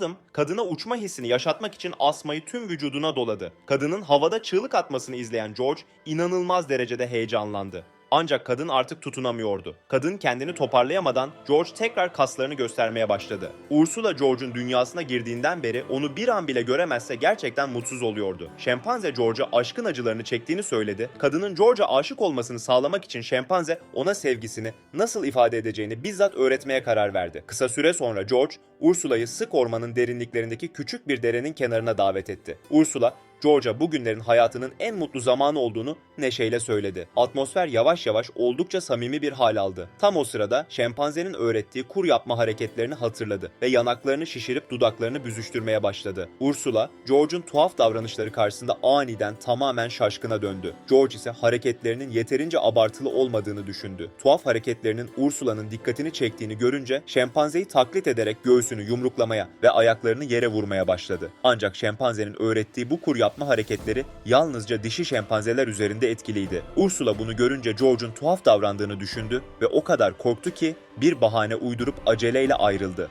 adım kadına uçma hissini yaşatmak için asmayı tüm vücuduna doladı. Kadının havada çığlık atmasını izleyen George inanılmaz derecede heyecanlandı. Ancak kadın artık tutunamıyordu. Kadın kendini toparlayamadan George tekrar kaslarını göstermeye başladı. Ursula George'un dünyasına girdiğinden beri onu bir an bile göremezse gerçekten mutsuz oluyordu. Şempanze George'a aşkın acılarını çektiğini söyledi. Kadının George'a aşık olmasını sağlamak için şempanze ona sevgisini nasıl ifade edeceğini bizzat öğretmeye karar verdi. Kısa süre sonra George, Ursula'yı sık ormanın derinliklerindeki küçük bir derenin kenarına davet etti. Ursula, George'a bugünlerin hayatının en mutlu zamanı olduğunu neşeyle söyledi. Atmosfer yavaş yavaş oldukça samimi bir hal aldı. Tam o sırada şempanzenin öğrettiği kur yapma hareketlerini hatırladı ve yanaklarını şişirip dudaklarını büzüştürmeye başladı. Ursula, George'un tuhaf davranışları karşısında aniden tamamen şaşkına döndü. George ise hareketlerinin yeterince abartılı olmadığını düşündü. Tuhaf hareketlerinin Ursula'nın dikkatini çektiğini görünce şempanzeyi taklit ederek göğsünü yumruklamaya ve ayaklarını yere vurmaya başladı. Ancak şempanzenin öğrettiği bu kur yapma hareketleri yalnızca dişi şempanzeler üzerinde etkiliydi. Ursula bunu görünce George'un tuhaf davrandığını düşündü ve o kadar korktu ki bir bahane uydurup aceleyle ayrıldı.